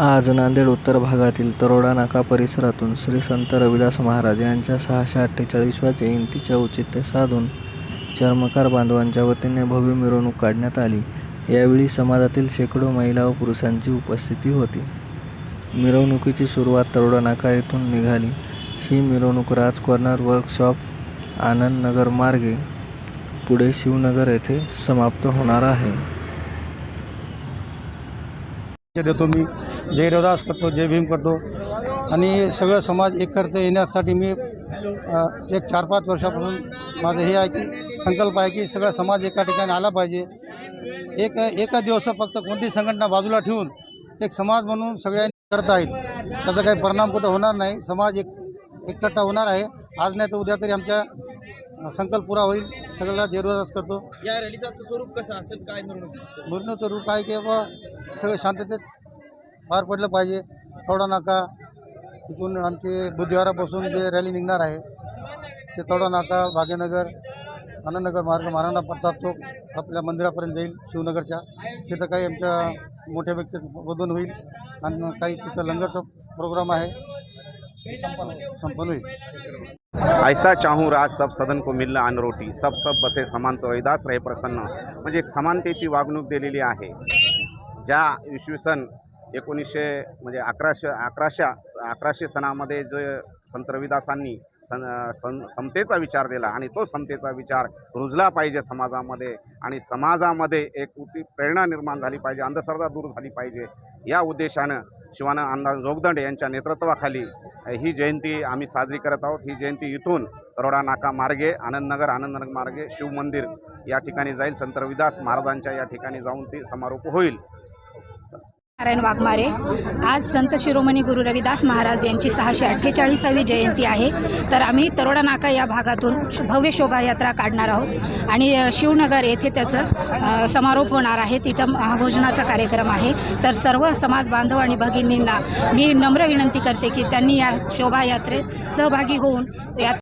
आज नांदेड उत्तर भागातील तरोडा नाका परिसरातून श्री संत रविदास महाराज यांच्या सहाशे अठ्ठेचाळीसव्या जयंतीचे औचित्य साधून चर्मकार बांधवांच्या वतीने भव्य मिरवणूक काढण्यात आली. यावेळी समाजातील शेकडो महिला व पुरुषांची उपस्थिती होती. मिरवणुकीची सुरुवात तरोडा नाका येथून निघाली. ही मिरवणूक राज कॉर्नर वर्कशॉप आनंदनगर मार्गे पुढे शिवनगर येथे समाप्त होणार आहे. देतो मी. जय रविदास करतो जय भीम करतो. आणि सगळं समाज एकत्र येण्यासाठी मी एक चार पाच वर्षापासून माझं हे आहे की संकल्प आहे की सगळा समाज एका ठिकाणी आला पाहिजे. एक एका दिवस फक्त कोणती संघटना बाजूला ठेवून एक समाज म्हणून सगळ्यांनी करत आहेत त्याचा काही परिणाम कुठं होणार नाही. समाज एक एकट्ठा होणार आहे. आज नाही तर उद्या तरी आमच्या संकल्प पुरा होईल. सगळ्याला जय रविदास करतो. या रॅलीचं स्वरूप कसं असेल? काय मिरवणूक बोलण्याचं रूप आहे की बाबा सगळं शांततेत पार पडलं पाहिजे. तोडा नाका. तिथून आमचे बुधवारापासून जे रॅली निघणार आहे ते तोडा नाका. भाग्यनगर आनंदनगर मार्ग महाराणा प्रताप चौक आपल्या मंदिरापर्यंत जाईल शिवनगरच्या. तिथं काही आमच्या मोठ्या व्यक्तीचं बोधन होईल. आणि काही तिथं लंगरचा प्रोग्राम आहे. संपन्न हुई ऐसा चाहूँ राज सब सदन को मिलना अन्न रोटी सब सब बसे समान तो रविदास रहे प्रसन्न। म्हणजे एक समानतेची वागणूक दिलेली आहे. ज्या इसवी सन एकोणीसशे म्हणजे अकराशे अकराशे अकराशे सणामध्ये जे संत रविदासांनी सन सं समतेचा विचार दिला आणि तो समतेचा विचार रुजला पाहिजे समाजामध्ये आणि समाजामध्ये एक उती प्रेरणा निर्माण झाली पाहिजे अंधश्रद्धा दूर झाली पाहिजे. या उद्देशानं शिवानंद अण्णा जोगदंड यांच्या नेतृत्वाखाली ही जयंती आम्ही साजरी करत आहोत. ही जयंती इथून रोडा नाका मार्गे आनंदनगर आनंदनगर मार्गे शिवमंदिर या ठिकाणी जाईल. संत रविदास महाराजांच्या या ठिकाणी जाऊन ती समारोप होईल. नारायण वाघमारे. आज संत शिरोमणी गुरु रविदास महाराज यांची सहाशे अठ्ठेचाळीसावी जयंती आहे. तर आम्ही तरोडा नाका या भागातून भव्य शोभायात्रा काढणार आहोत. आणि शिवनगर येथे त्याचं समारोप होणार आहे. तिथं महाभोजनाचा कार्यक्रम आहे. तर सर्व समाज बांधव आणि भगिनींना मी नम्र विनंती करते की त्यांनी या शोभायात्रेत सहभागी होऊन या